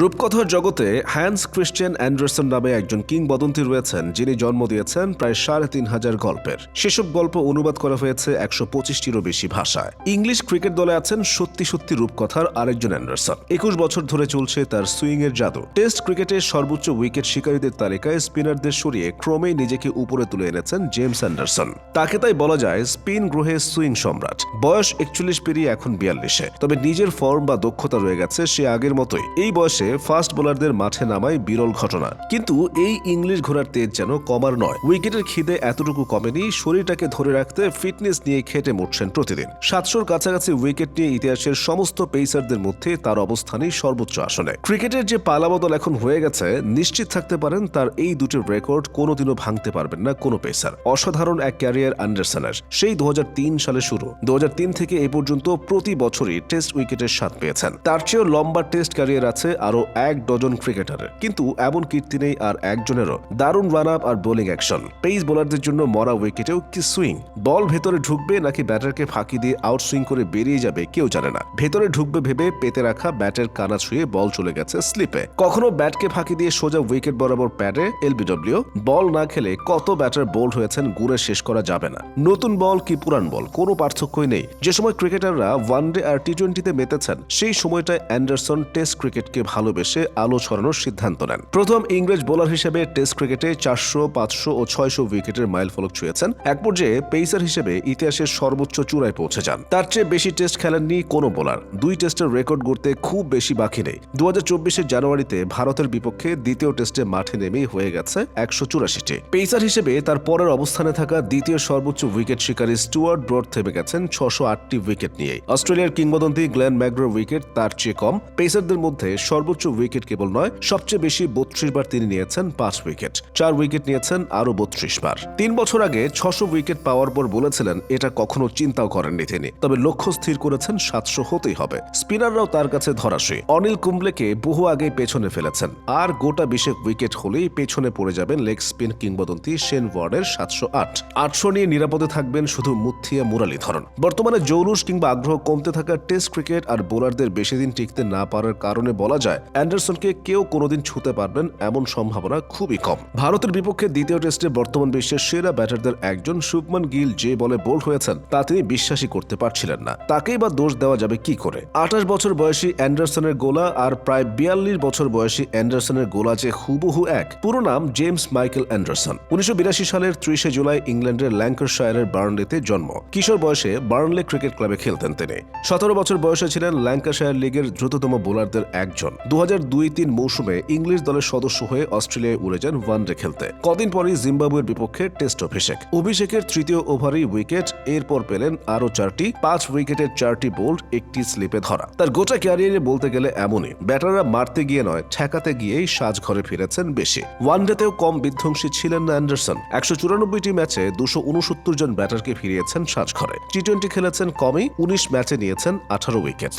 রূপকথার জগতে hence Christian Anderson নামে একজন কিংবদন্তি রয়েছেন, যিনি জন্ম দিয়েছেন প্রায় সাড়ে তিন হাজার গল্পের। সেসব গল্প অনুবাদ করা হয়েছে একশো পঁচিশটিরও বেশি ভাষায়। ইংলিশ ক্রিকেট দলে আছেন সত্যি সত্যি রূপকথার আরেকজন অ্যান্ডারসন। একুশ বছর ধরে চলছে তার সুইং এর জাদু। টেস্ট ক্রিকেটের সর্বোচ্চ উইকেট শিকারীদের তালিকায় স্পিনারদের সরিয়ে ক্রমেই নিজেকে উপরে তুলে এনেছেন জেমস অ্যান্ডারসন। তাকে তাই বলা যায় স্পিন গ্রহে সুইং সম্রাট। বয়স একচল্লিশ পেরিয়ে এখন বিয়াল্লিশে। তবে নিজের ফর্ম বা দক্ষতা রয়ে গেছে সে আগের মতোই। এই বয়সে ফাস্ট বোলারদের মাঠে নামায় বিরল ঘটনা। কিন্তু এই ইংলিশ ঘোড়ার তেজ যেন কমার নয়। উইকেটের খিদে এতটুকু কমেনি, শরীরটাকে ধরে রাখতে ফিটনেস নিয়ে খেটে মরছেন প্রতিদিন। সাতশোর কাছাকাছি উইকেট নিয়ে ইতিহাসের সমস্ত পেসারদের মধ্যে তার অবস্থানই সর্বোচ্চ আসনে ক্রিকেটের যে পালাবদল এখন হয়ে গেছে, নিশ্চিত থাকতে পারেন তার এই দুটি রেকর্ড কোনোদিনও ভাঙতে পারবেন না কোনো পেসার। অসাধারণ এক ক্যারিয়ার অ্যান্ডারসনের সেই দুহাজার তিন সালে শুরু। দু থেকে এ পর্যন্ত প্রতি বছরই টেস্ট উইকেটের স্বাদ পেয়েছেন। তার চেয়েও লম্বা টেস্ট ক্যারিয়ার আছে আরও এক ডজন ক্রিকেটারের। কিন্তু এমন কীর্তি নেই আর একজনেরও। দারুণ রান আপ আর বোলিং অ্যাকশন। পেস বোলারদের জন্য মরা উইকেটেও কি সুইং? বল ভেতরে ঢুকবে নাকি ব্যাটারকে ফাঁকি দিয়ে আউট সুইং করে বেরিয়ে যাবে কেউ জানে না। ভেতরে ঢুকবে ভেবে পেতে রাখা ব্যাটের কানা ছুঁয়ে বল চলে গেছে স্লিপে। কখনো ব্যাটকে ফাঁকি দিয়ে সোজা উইকেট বরাবর প্যাডে, এলবিডব্লিউ, বল না খেলে কত ব্যাটার বোল্ড হয়েছেন গুড়ে শেষ করা যাবে না। নতুন বল কি পুরান বল? কোনো পার্থক্যই নেই। যে সময় ক্রিকেটাররা ওয়ানডে আর টি টোয়েন্টিতে মেতেছেন, সেই সময়টায় অ্যান্ডারসন টেস্ট ক্রিকেটকে ভালোবেসে আলো ছড়ানোর সিদ্ধান্ত নেন। প্রথম ইংরেজ বোলার হিসেবে টেস্ট ক্রিকেটে চারশো, পাঁচশো ও ছয়শো উইকেটের মাইল ফলক ছুঁয়েছেন। এক পর্যায়ে পেসার হিসেবে ইতিহাসের সর্বোচ্চ চূড়ায় পৌঁছে যান। তার চেয়ে বেশি টেস্ট খেলেননি কোনো বোলার। দুই টেস্টের রেকর্ড গড়তে খুব বেশি বাকি নেই। দু হাজার জানুয়ারিতে ভারতের বিপক্ষে দ্বিতীয় টেস্টে মাঠে নেমেই হয়ে গেছে একশো চুরাশিটি। পেসার হিসেবে তার পরের অবস্থানে থাকা দ্বিতীয় সর্বোচ্চ উইকেট শিকারী স্টুয়ার্ট ব্রড থেমে গেছেন ছশো আটটি উইকেট নিয়ে। অস্ট্রেলিয়ার কিংবদন্তি গ্ল্যান ম্যাগ্রোর উইকেট তার চেয়ে কম। পেসারদের মধ্যে সর্বোচ্চ উইকেট কেবল নয়, সবচেয়ে বেশি বত্রিশ বার তিনি নিয়েছেন পাঁচ উইকেট। চার উইকেট নিয়েছেন আরও বত্রিশ বার। তিন বছর আগে ছশো উইকেট পাওয়ার পর বলেছিলেন, এটা কখনো চিন্তাও করেননি তিনি। তবে লক্ষ্য স্থির করেছেন, সাতশো হতেই হবে। স্পিনাররাও তার কাছে ধরাশে অনিল কুম্বলেকে বহু আগে পেছনে ফেলেছেন। আর গোটা বিশেক উইকেট হলেই পেছনে পড়ে যাবেন লেগ স্পিন কিংবদন্তি শেন ওয়ার্ডের সাতশো আট। আটশো নিয়ে নিরাপদে থাকবেন শুধু মুথিয়া মুরালীধরন বর্তমানে জৌলুস কিংবা আগ্রহ কমতে থাকা টেস্ট ক্রিকেট আর বোলারদের বেশি দিন টিকতে না পারার কারণে বলা যায়। অ্যান্ডারসনকে কেউ কোনোদিন ছুতে পারবেন এমন সম্ভাবনা খুবই কম। ভারতের বিপক্ষে দ্বিতীয় টেস্টে বর্তমান বিশ্বের সেরা ব্যাটারদের একজন শুভমান গিল যে বলে বোল্ড হয়েছেন, তা তিনি বিশ্বাসই করতে পারছিলেন না। তাকেই বা দোষ দেওয়া যাবে কি করে? আঠাশ বছর বয়সী অ্যান্ডারসনের গোলা আর প্রায় বিয়াল্লিশ বছর বয়সী অ্যান্ডারসনের গোলা যে হুবহু এক, পুরো নাম জেমস মাইকেল অ্যান্ডারসন। উনিশশো বিরাশি সালের ত্রিশে জুলাই ইংল্যান্ডের ল্যাঙ্কারশায়ারের বার্নলেতে জন্ম। কিশোর বয়সে বার্নলে ক্রিকেট ক্লাবে খেলতেন তিনি। সতেরো বছর বয়সে ছিলেন ল্যাঙ্কাশায়ার লিগের দ্রুততম বোলারদের একজন। দু হাজার দুই তিন মৌসুমে ইংলিশ দলের সদস্য হয়ে অস্ট্রেলিয়ায় উড়ে যান ওয়ানডে খেলতে। কদিন পরই জিম্বাবুয়ের বিপক্ষে টেস্ট অভিষেক। অভিষেকের তৃতীয় ওভারেই উইকেট, এরপর পেলেন আরও চারটি, পাঁচ উইকেটের চারটি বোল্ড, একটি স্লিপে ধরা। তার গোটা ক্যারিয়ারে বলতে গেলে এমনই। ব্যাটাররা মারতে গিয়ে নয়, ঠেকাতে গিয়েই সাজঘরে ফিরেছেন বেশি। ওয়ানডেতেও কম বিধ্বংসী ছিলেন না অ্যান্ডারসন। একশো চুরানব্বইটি ম্যাচে দুশো উনসত্তর জন ব্যাটারকে ফিরিয়েছেন সাজঘরে। টি টোয়েন্টি খেলেছেন কমই, উনিশ ম্যাচে নিয়েছেন আঠারো উইকেট।